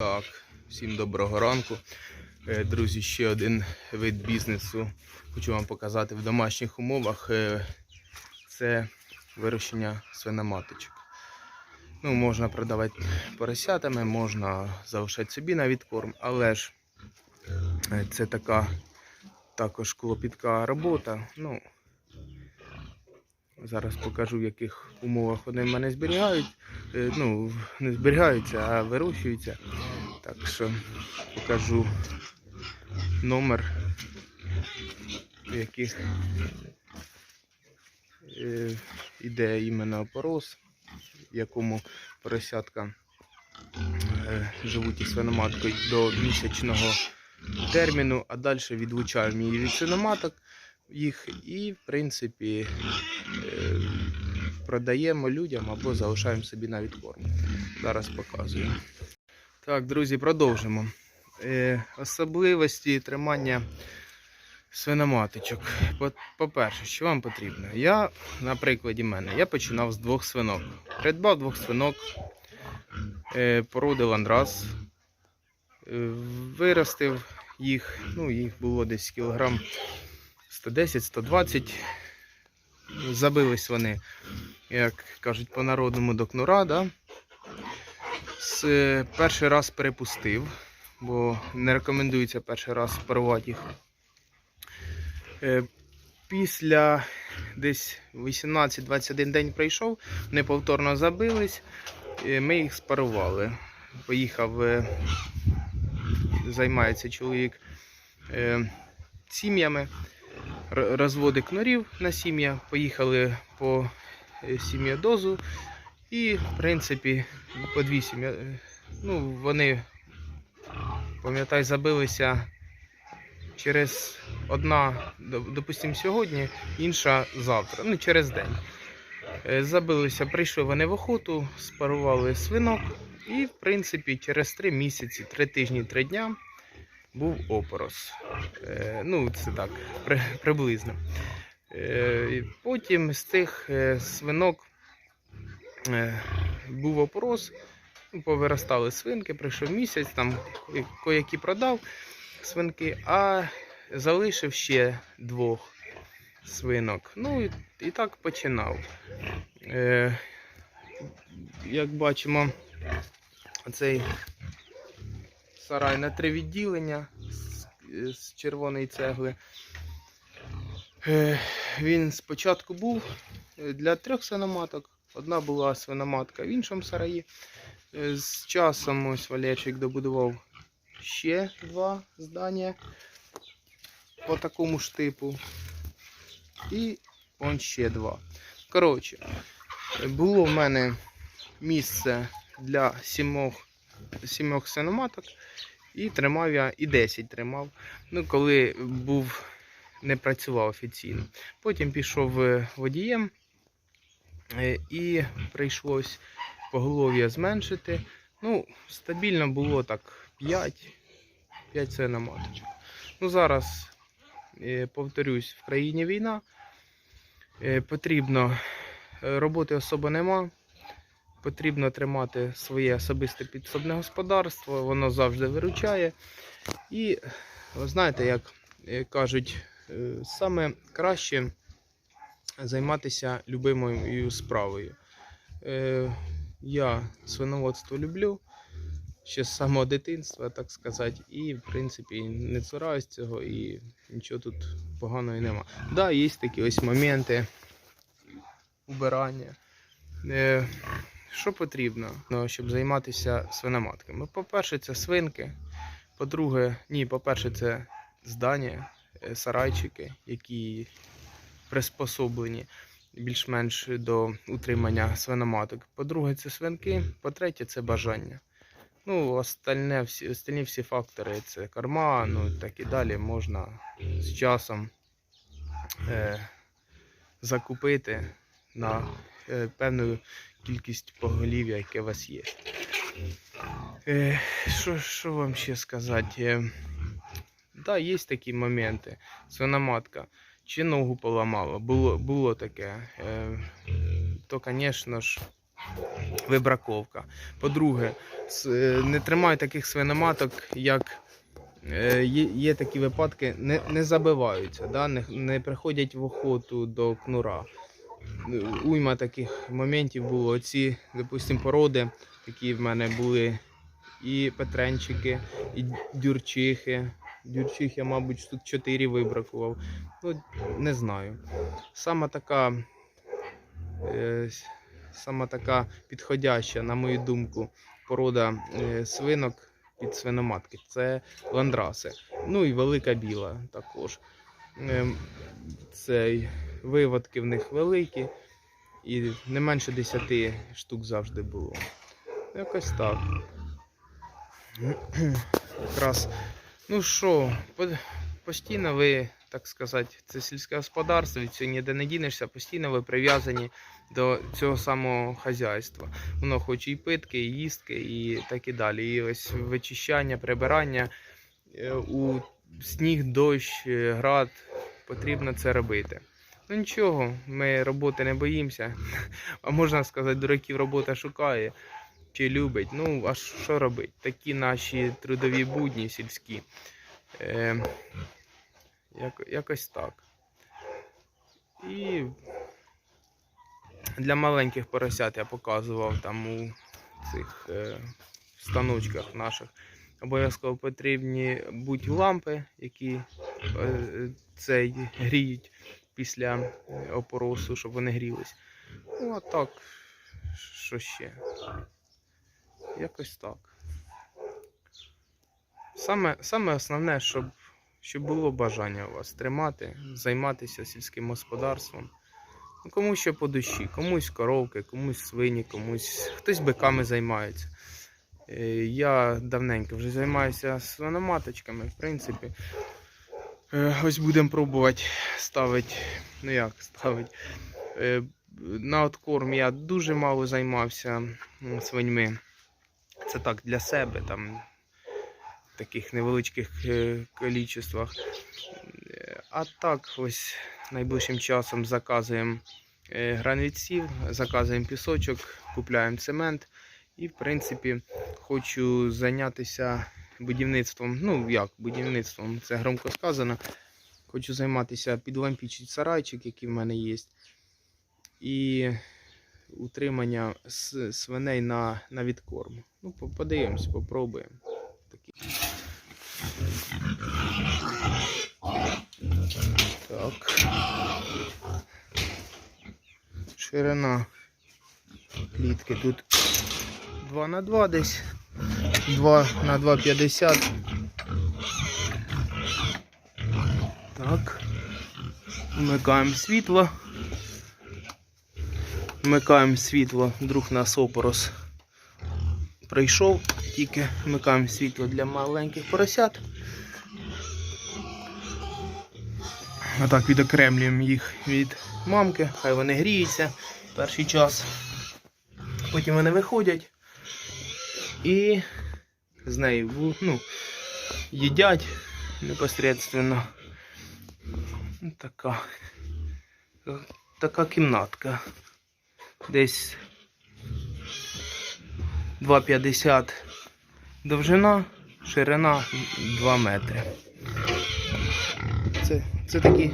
Так, всім доброго ранку. Е, Друзі, ще один вид бізнесу. Хочу вам показати в домашніх умовах. Е, Це вирощення свиноматочок. Ну, можна продавати поросятами, можна залишати собі на відкорм, але ж е, це така також клопітка робота. Ну, зараз покажу, в яких умовах вони в мене зберігають. Е, Ну, не зберігаються, а вирощуються. Так що покажу номер, в яких е, іде іменно опорос, в якому поросятка е, живуть із свиноматкою до місячного терміну, а далі відлучаємо її від свиноматок їх і, в принципі, е, продаємо людям або залишаємо собі на відкорм. Зараз показую. Так, друзі, продовжимо. Е, особливості тримання свиноматочок. По- По-перше, що вам потрібно? Я, на прикладі мене, я починав з двох свинок. Придбав двох свинок, е, породи ландрас, е, виростив їх, ну, їх було десь кілограм 110-120. Забились вони, як кажуть по-народному, до кнура, да? Е, перший раз перепустив, бо не рекомендується перший раз парувати їх. Е, Після десь 18-21 день пройшов, вони повторно забились, ми їх спарували. Поїхав, е, займається чоловік е, сім'ями, розводи кнурів на сім'я, поїхали по е, сім'ядозу. І, в принципі, по дві сім'я. е, Ну, вони, пам'ятай, забилися через одна, доп- допустимо, сьогодні, інша завтра, ну, через день. Е, Забилися, прийшли вони в охоту, спарували свинок, і, в принципі, через три місяці, три тижні, три дня був опорос. Е, Ну, це так, при, приблизно. Е, Потім з тих е, свинок був опорос, ну, повиростали свинки, прийшов місяць, там ко- коякі продав свинки, а залишив ще двох свинок. Ну і, і так починав. Е, як бачимо, цей сарай на три відділення з, з червоної цегли. Е, він спочатку був е, для трьох свиноматок. Одна була свиноматка в іншому сараї. Е, З часом ось Валерчик добудував ще два здання по такому ж типу. І он ще два. Коротше, е, було в мене місце для сімох, сімох свиноматок. І тримав я і 10 тримав. Ну, коли був не працював офіційно. Потім пішов е, водієм е, і прийшлось поголов'я зменшити. Ну, стабільно було так 5, 5 свиноматочок. Ну, зараз, е, повторюсь, в країні війна. Потрібно, роботи особо нема. Потрібно тримати своє особисте підсобне господарство, воно завжди виручає. І знаєте, як е, кажуть, е, саме краще займатися любимою справою. Е, Я свиноводство люблю ще з самого дитинства, так сказати, і в принципі не цураюсь цього і нічого тут поганого нема. Так, да, є такі ось моменти убирання. Що потрібно, ну, щоб займатися свиноматками? По-перше, це свинки. По-друге, ні, по-перше, це здання, е, сарайчики, які приспособлені більш-менш до утримання свиноматок. По-друге, це свинки. По-третє, це бажання. Ну, остальне, всі, остальні всі фактори це корма, ну так і далі можна з часом е, закупити на певну кількість поголів'я, яке у вас є. Е, що, що вам ще сказати? Е, да, є такі моменти. Свиноматка чи ногу поламала, було, було таке. Е, то, звісно ж, вибраковка. По-друге, е, не тримаю таких свиноматок, як е, є, є такі випадки, не, не забиваються, да? не, не приходять в охоту до кнура. Уйма таких моментів було. Оці, допустим, породи, які в мене були і петренчики, і дюрчихи. Дюрчих я, мабуть, штук 4 вибракував. Ну, не знаю. Сама така, е, сама така підходяща, на мою думку, порода е, свинок під свиноматки. Це ландраси. Ну і велика біла також. Ем, Цей, виводки в них великі. І не менше 10 штук завжди було. Якось так. Якраз, ну що, постійно ви, так сказати, це сільське господарство, від цього ніде не дінешся, постійно ви прив'язані до цього самого хазяйства. Воно хоче і питки, і їстки, і так і далі. І ось вичищання, прибирання е, у сніг, дощ, е, град потрібно це робити. Ну нічого, ми роботи не боїмося. А можна сказати, дураків робота шукає чи любить. Ну, а що робити? Такі наші трудові будні сільські. Е, як, якось так. І для маленьких поросят я показував там у цих е, станочках наших. Обов'язково потрібні будь лампи, які е, цей гріють після опоросу, щоб вони грілись. Ну, а так, що ще? Якось так. Саме, саме основне, щоб, щоб було бажання у вас тримати, займатися сільським господарством. Ну, комусь що по душі, комусь коровки, комусь свині, комусь хтось биками займається. Е, Я давненько вже займаюся свиноматочками, в принципі. Е, Ось будемо пробувати ставити. Ну як ставити? Е, На откорм я дуже мало займався свиньми. Це так для себе, там в таких невеличких кількостях. А так, ось найближчим часом заказуємо е, заказуємо пісочок, купляємо цемент. І, в принципі, хочу зайнятися будівництвом. Ну, як будівництвом, це громко сказано. Хочу займатися підлампічить сарайчик, який в мене є. І утримання свиней на, на відкорм. Ну, подивимось, попробуємо. Такі. Так. Ширина клітки тут 2 на 2 десь. 2 на 2,50. Так. Вмикаємо світло. Вмикаємо світло, вдруг нас опорос прийшов, тільки вмикаємо світло для маленьких поросят. А так відокремлюємо їх від мамки, хай вони гріються перший час. Потім вони виходять і з нею ну, їдять непосредственно. Ну, Така, така кімнатка. Десь 2,50 довжина, ширина 2 метри. Це, це такі,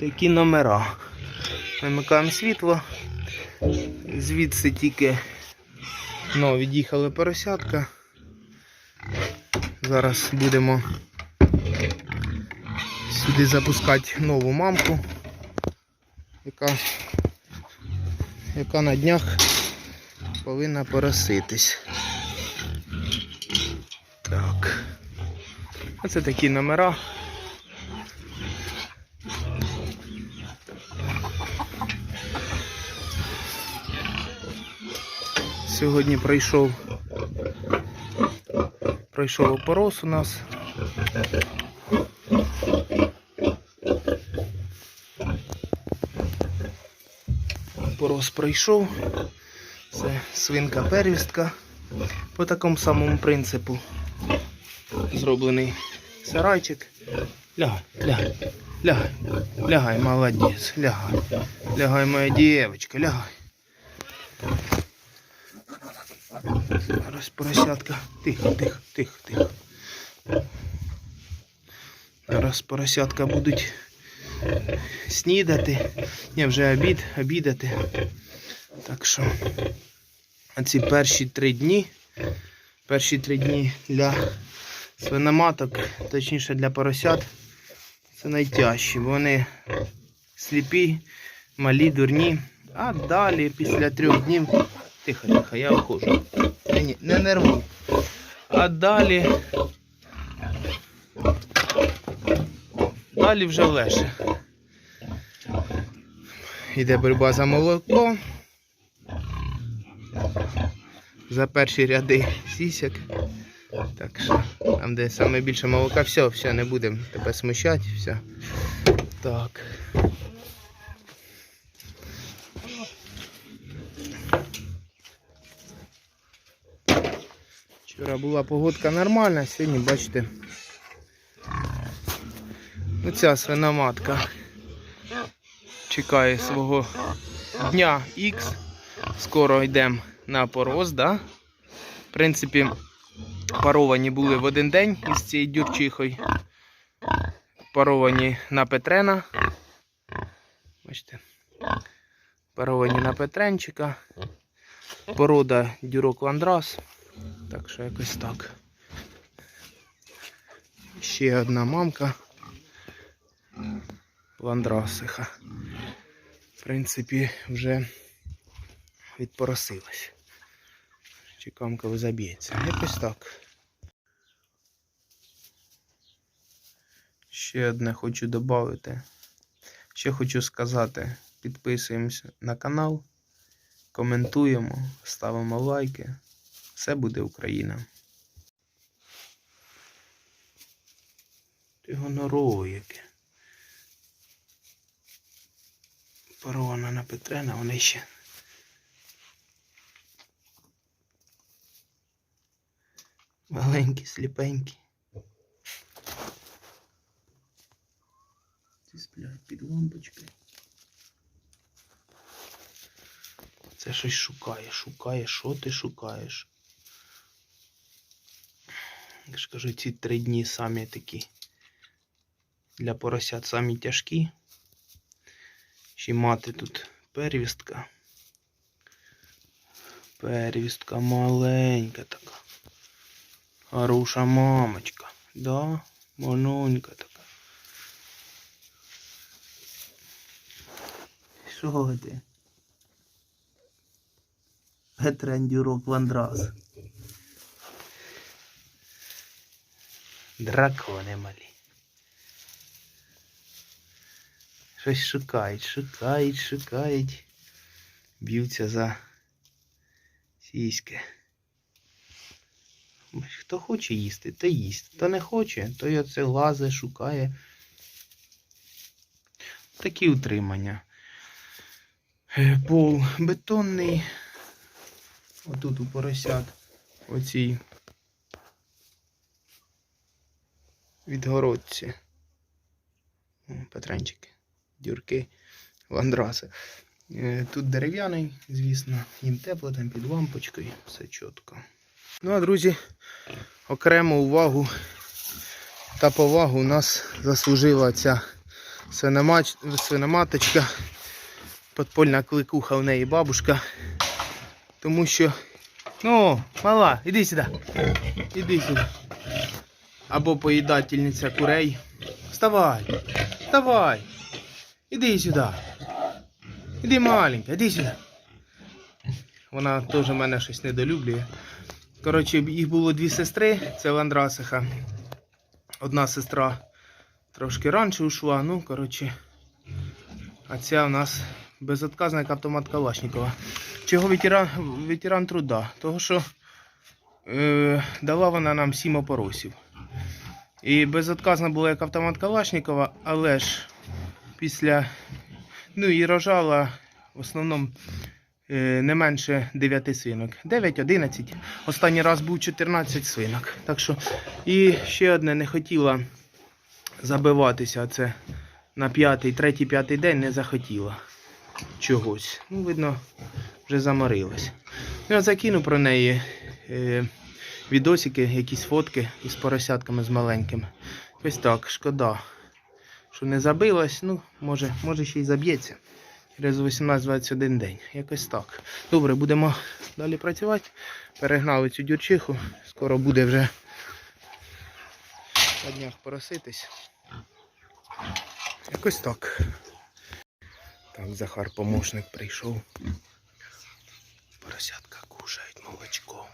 такі номера. Вимикаємо світло. Звідси тільки ну, від'їхали поросятка. Зараз будемо сюди запускати нову мамку, яка, яка на днях повинна пороситись. Так. Оце такі номера. Сьогодні пройшов пройшов опорос у нас. Опорос пройшов. Це свинка первістка. По такому самому принципу зроблений сарайчик. Лягай, лягай, лягай, лягай, молодець, лягай. Лягай, моя дівчинка, лягай. Зараз поросятка. Тихо, тихо, тихо, тихо. Зараз поросятка будуть снідати. Ні, вже обід, обідати. Так що ці перші три дні. Перші три дні для свиноматок, точніше для поросят, це найтяжчі, вони сліпі, малі, дурні. А далі, після трьох днів. Тихо, тихо, я виходжу. Ні, не нервуй. А далі. Далі вже легше. Йде боротьба за молоко. За перші ряди сісяк. Так що, там, де саме більше молока, все, все, не будемо тебе смущати, все. Так. Вчора була погодка нормальна, сьогодні, бачите, оця свиноматка чекає свого дня Х. Скоро йдемо на пороз, да? В принципі, паровані були в один день із цією дюрчихою. Паровані на Петрена. Бачите. Паровані на Петренчика. Порода дюрок Ландрас. Так що якось так. Ще одна мамка. Ландрасиха. В принципі, вже відпоросилась. Чекаємо, коли заб'ється. Якось так. Ще одне хочу додати. Ще хочу сказати, підписуємося на канал, коментуємо, ставимо лайки. Все буде Україна. Ти гонорово яке. Парована на Петрена, вони ще. Маленькі, сліпенькі. Ці сплять під лампочкою. Це щось шукає, шукає, що ти шукаєш? Я ж кажу, ці три дні самі такі для поросят самі тяжкі. Ще мати тут первістка. Первістка маленька така. Хороша мамочка. Да, манонька така. Що ти? Петрендюрок Ландрас. Дракони малі. Щось шукають, шукають, шукають. Б'ються за сіськи. Хто хоче їсти, то їсть. Хто не хоче, то й оце лазе, шукає. Такі утримання. Е, Пол бетонний. Отут у поросят. Оцій відгородці. Петренчики, дюрки, ландраси. Е, Тут дерев'яний, звісно, їм тепло, там під лампочкою, все чітко. Ну а друзі, окрему увагу та повагу у нас заслужила ця свиноматочка. Подпольна кликуха в неї бабушка. Тому що. Ну, мала, іди сюди. Іди сюди. Або поїдательниця курей. Вставай! Вставай! Іди сюди. Іди маленька, іди сюди. Вона теж мене щось недолюблює. Коротше, їх було дві сестри, це Ландрасиха. Одна сестра трошки раніше ушла, ну, коротше. А ця у нас безотказник автомат Калашникова. Чого ветеран, ветеран труда? Того, що е, дала вона нам сім опоросів. І безотказна була як автомат Калашникова, але ж після. Ну і рожала в основному е, не менше 9 свинок. 9-11. Останній раз був 14 свинок. Так що, і ще одне не хотіла забиватися. Це на п'ятий, третій, п'ятий день не захотіла чогось. Ну, видно, вже заморилась. Я закину про неї е, відосики, якісь фотки із поросятками з маленькими. Ось так, шкода, що не забилась. Ну, може, може ще й заб'ється. Через 18-21 день. Якось так. Добре, будемо далі працювати. Перегнали цю дюрчиху. Скоро буде вже на днях пороситись. Якось так. Так, Захар помощник прийшов. Поросятка кушають молочко.